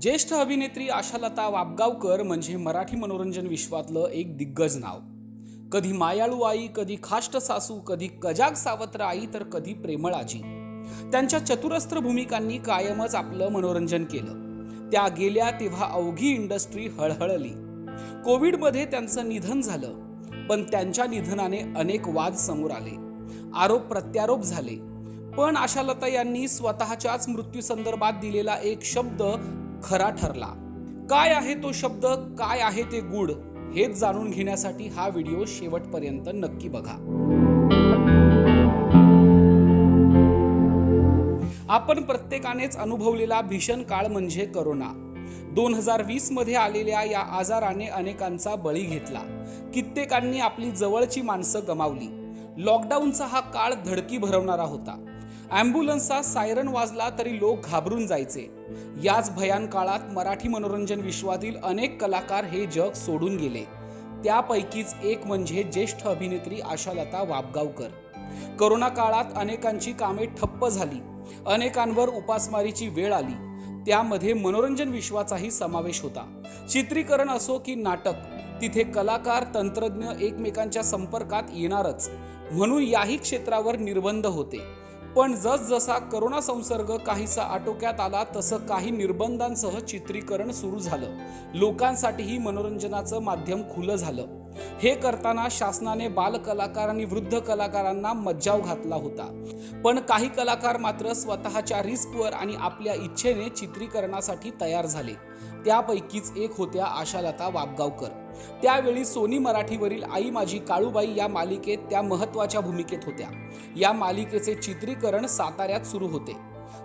ज्येष्ठ अभिनेत्री आशालता वाबगावकर म्हणजे मराठी मनोरंजन विश्वातलं एक दिग्गज नाव. कधी मायाळू आई कधी खाष्ट सासू कधी कजाग सावत्र आई तर कधी प्रेमळ आजी त्यांच्या चतुरस्त्र भूमिकांनी कायमच आपलं मनोरंजन केलं. त्या गेल्या तेव्हा अवघी इंडस्ट्री हळहळली. कोविडमध्ये त्यांचं निधन झालं पण त्यांच्या निधनाने अनेक वाद समोर आले. आरोप प्रत्यारोप झाले. पण आशालता यांनी स्वतःच्याच मृत्यूसंदर्भात दिलेला एक शब्द खरा ठरला. काय आहे तो शब्द? काय आहे ते गुड हेच जाणून घेण्यासाठी हा व्हिडिओ शेवटपर्यंत नक्की बघा. आपण प्रत्येकानेच अनुभवलेला भीषण काळ म्हणजे करोना. दोन हजार वीसमध्ये आलेल्या या आजाराने अनेकांचा बळी घेतला. कित्येकांनी आपली जवळची माणसं गमावली. लॉकडाऊनचा हा काळ धडकी भरवणारा होता. ॲम्ब्युलन्सचा सायरन वाजला तरी लोक घाबरून जायचे. याच भयान काळात मराठी मनोरंजन विश्वातील अनेक कलाकार हे जग सोडून गेले. त्यापैकीच एक म्हणजे ज्येष्ठ अभिनेत्री आशालता वाबगावकर. करोना काळात अनेकांची कामे ठप्प झाली. अनेकांवर उपासमारीची वेळ आली. त्यामध्ये मनोरंजन विश्वाचाही समावेश होता. चित्रीकरण असो की नाटक तिथे कलाकार तंत्रज्ञ एकमेकांच्या संपर्कात येणारच. म्हणून याही क्षेत्रावर निर्बंध होते. पण जसजसा करोना संसर्ग काहीसा आटोक्यात आला तसं काही निर्बंधांसह चित्रीकरण सुरू झालं. लोकांसाठीही मनोरंजनाचं माध्यम खुलं झालं. हे करताना शासनाने बालकलाकार आणि वृद्ध कलाकारांना मज्जाव घातला होता. पण काही कलाकार मात्र स्वतःच्या रिस्कवर आणि आपल्या इच्छेने चित्रीकरणासाठी तयार झाले. त्यापैकीच एक होत्या आशालता वाबगावकर. त्यावेळी सोनी मराठीवरील आई माझी काळूबाई या मालिकेत त्या महत्त्वाच्या भूमिकेत होत्या. या मालिकेचे चित्रीकरण साताऱ्यात सुरू होते.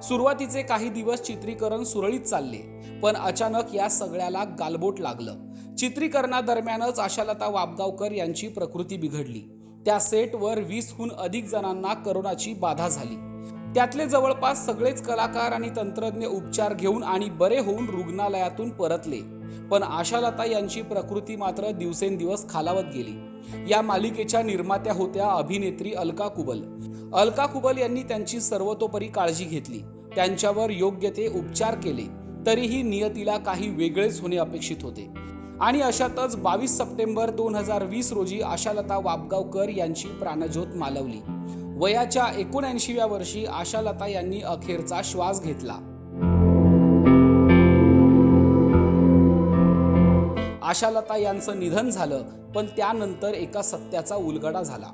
सुरुवातीचे काही दिवस चित्रीकरण सुरळीत चालले पण अचानक या सगळ्याला गालबोट लागलं. चित्रीकरणादरम्यानच आशालता वाबगावकर यांची प्रकृती बिघडली. त्या सेटवर वीसहून अधिक जणांना करोनाची बाधा झाली. त्यातले जवळपास सगळेच कलाकार आणि तंत्रज्ञ उपचार घेऊन आणि बरे होऊन रुग्णालयातून परतले. पण आशालता यांची प्रकृती मात्र दिवसेंदिवस खालावत गेली. या मालिकेच्या निर्मात्या होत्या अभिनेत्री अलका कुबल. अलका कुबल यांनी त्यांची सर्वतोपरी काळजी घेतली. त्यांच्यावर योग्य ते उपचार केले. तरीही नियतीला काही वेगळेच होणे अपेक्षित होते. आणि अशातच बावीस सप्टेंबर दोन हजार वीस रोजी आशालता वाबगावकर यांची प्राणज्योत मालवली. वयाच्या एकोणऐंशीव्या वर्षी आशालता यांनी अखेरचा श्वास घेतला. आशालता यांचं निधन झालं पण त्यानंतर एका सत्याचा उलगडा झाला.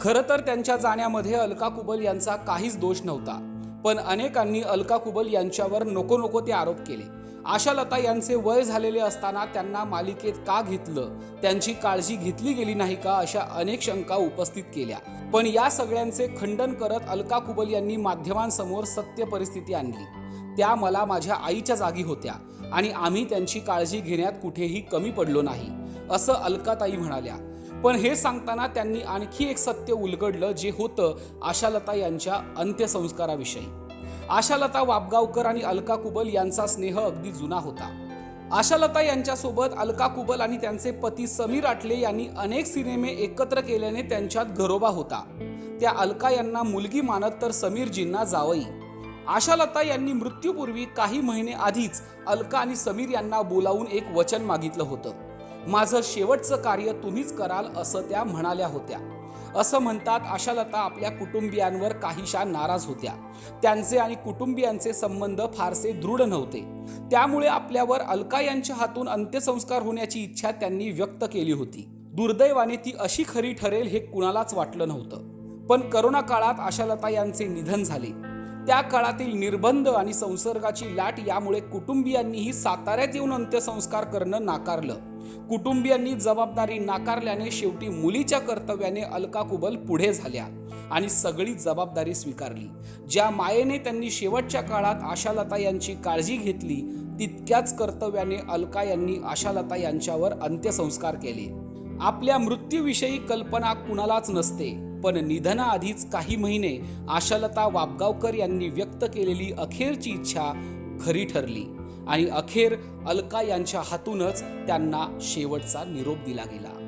खरं तर त्यांच्या जाण्यामध्ये अलका कुबल यांचा काहीच दोष नव्हता पण अनेकांनी अलका कुबल यांच्यावर नको नको ते आरोप केले. आशालता यांचे वय झालेले असताना त्यांना मालिकेत का घेतलं? त्यांची काळजी घेतली गेली नाही का? अशा अनेक शंका उपस्थित केल्या. पण या सगळ्यांचे खंडन करत अलका कुबल यांनी माध्यमांसमोर सत्य परिस्थिती आणली. त्या मला माझ्या आईच्या जागी होत्या आणि आम्ही त्यांची काळजी घेण्यात कुठेही कमी पडलो नाही असं अलकाताई म्हणाल्या. पण हे सांगताना त्यांनी आणखी एक सत्य उलगडलं जे होतं आशालता यांच्या अंत्यसंस्काराविषयी. आशालता वाबगावकर आणि अलका कुबल यांचा स्नेह अगदी जुना होता. आशालता यांच्यासोबत अलका कुबल आणि त्यांचे पती समीर आटले यांनी अनेक सिनेमे एकत्र केल्याने त्यांच्यात घरोबा होता. त्या अलका यांना मुलगी मानत तर समीरजींना जावई. आशालता यांनी मृत्यूपूर्वी काही महिने आधीच अलका आणि समीर यांना बोलावून एक वचन मागितलं होतं. माझं शेवटचं कार्य तुम्हीच कराल असं त्या म्हणाल्या होत्या. असं म्हणतात आशालता आपल्या कुटुंबियांवर काहीशा नाराज होत्या. त्यांचे आणि कुटुंबियांचे संबंध फारसे दृढ नव्हते. त्यामुळे आपल्यावर अलका यांच्या हातून अंत्यसंस्कार होण्याची इच्छा त्यांनी व्यक्त केली होती. दुर्दैवाने ती अशी खरी ठरेल हे कुणालाच वाटलं नव्हतं. पण करोना काळात आशालता यांचे निधन झाले. त्या काळातील निर्बंध आणि संसर्गाची लाट यामुळे कुटुंबियांनीही साताऱ्यात येऊन अंत्यसंस्कार करणं नाकारलं. कुटुंबियांनी जबाबदारी नाकारल्याने शेवटी मुलीच्या कर्तव्याने अलका कुबल पुढे झाल्या आणि सगळी जबाबदारी स्वीकारली. ज्या मायेने त्यांनी शेवटच्या काळात आशालता यांची काळजी घेतली तितक्याच कर्तव्याने अलका यांनी आशालता यांच्यावर अंत्यसंस्कार केले. आपल्या मृत्यूविषयी कल्पना कुणालाच नसते पण निधनाआधीच काही महिने आशालता वाबगावकर यांनी व्यक्त केलेली अखेरची इच्छा खरी ठरली. आणि अखेर अलका यांच्या हातूनच त्यांना शेवटचा निरोप दिला गेला.